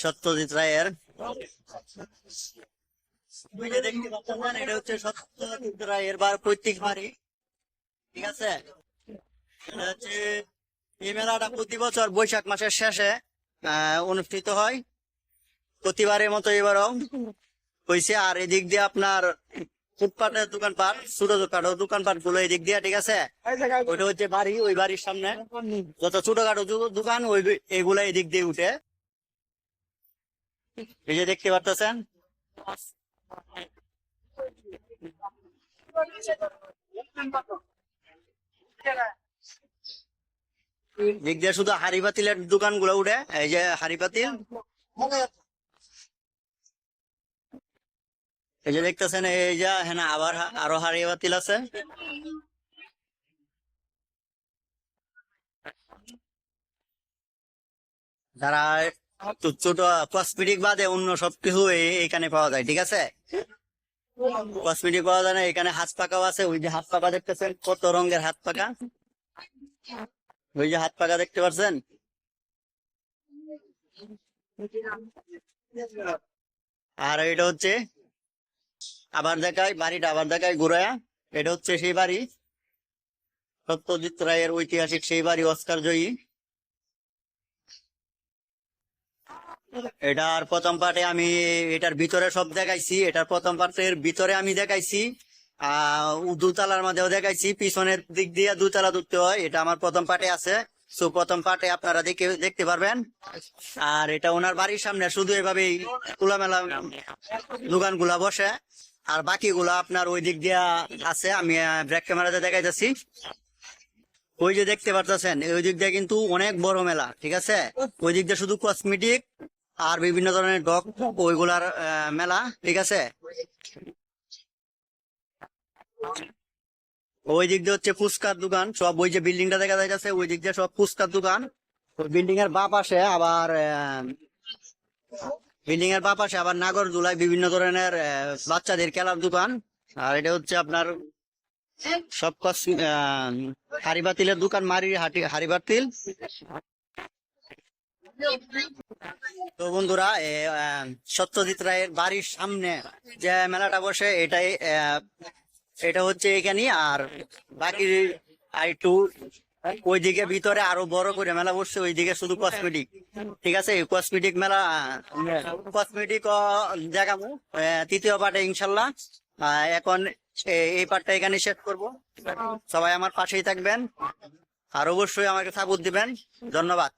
সত্যজিৎ রায়ের। এই প্রতি বছর বৈশাখ মাসের শেষে অনুষ্ঠিত হয়। প্রতিবারের মতো এবারও হয়েছে আর এদিক দিয়ে আপনার ফুটপাতের দোকানপাট ছোট ছোটখাটো দোকানপাটগুলো এদিক দিয়ে, ঠিক আছে? ওইটা হচ্ছে বাড়ি, ওই বাড়ির সামনে। যত ছোটখাটো দোকান, ওই এগুলা এদিক দিয়ে উঠে। এই যে দেখতে পারতেছেন? দিক শুধু হাড়ি পাতিলের দোকানগুলো উঠে, এই যে হাড়ি পাতিল। এই যে দেখতেছেন, এই যে হ্যাঁ আবার আরও হাড়ি পাতিল আছে। যারা ছোট কসমেটিক বাদে অন্য সবকিছু এখানে পাওয়া যায়, ঠিক আছে? কসমেটিক পাওয়া যায় না, এখানে হাত পাকাও আছে, ওই যে হাত পাকা দেখতেছেন, কত রঙের হাত পাকা? ওই যে হাত পাকা দেখতে পাচ্ছেন? আর এটা হচ্ছে, আবার দেখায় বাড়িটা আবার দেখায় ঘুরায়া। এটা হচ্ছে সেই বাড়ি। সত্যজিৎ রায়ের ঐতিহাসিক সেই বাড়ি অস্কার জয়ী এটার প্রথম পার্টে আমি এটার ভিতরে সব দেখাইছি, এটার প্রথম পার্টের ভিতরে আমি দেখাইছি দুতলার মধ্যেও দেখাইছি, পিছনের দিক দিয়ে দুতলা ধরতে হয়, এটা আমার প্রথম পার্টে আছে। সো, প্রথম পার্টে আপনারা দেখে, দেখতে পারবেন। আর এটা ওনার বাড়ির সামনে শুধু এভাবেই খোলামেলা দোকানগুলা বসে। আর বাকিগুলা আপনার ওই দিক দিয়ে আছে, আমি ব্রেক ক্যামেরাতে দেখাইতেছি। ওই যে দেখতে পারতেছেন ওই দিক দিয়ে কিন্তু অনেক বড় মেলা, ঠিক আছে? ওই দিক দিয়ে শুধু কসমেটিক আর বিভিন্ন ধরনের ডগ, ওইগুলার মেলা, ঠিক আছে? ওই দিক দিয়ে হচ্ছে ফুচকার দোকান, সব ওই যে বিল্ডিংটা দেখা যাইতেছে, ওই দিক দিয়ে সব ফুচকার দোকান। বিল্ডিং এর বা পাশে আবার বিল্ডিং এর বা পাশে আবার নাগরদোলায় বিভিন্ন ধরনের বাচ্চাদের খেলার দোকান। আর এটা হচ্ছে আপনার সব কস হাড়ি বাতিলের দোকান মারি হাটি হাড়ি বাতিল তো বন্ধুরা সত্যজিৎ রায়ের বাড়ির সামনে যে মেলাটা বসে, এটাই এটা হচ্ছে এখানে আর বাকি ওইদিকে ভিতরে আরও বড় করে মেলা বসছে, ওইদিকে শুধু কসমেটিক ঠিক আছে? কসমেটিক মেলা কসমেটিক দেখাবো তৃতীয় পার্টে ইনশাল্লাহ। এখন এই পার্টটা এখানে শেষ করব। সবাই আমার পাশেই থাকবেন। আর অবশ্যই আমাকে সাপোর্ট দিবেন। ধন্যবাদ।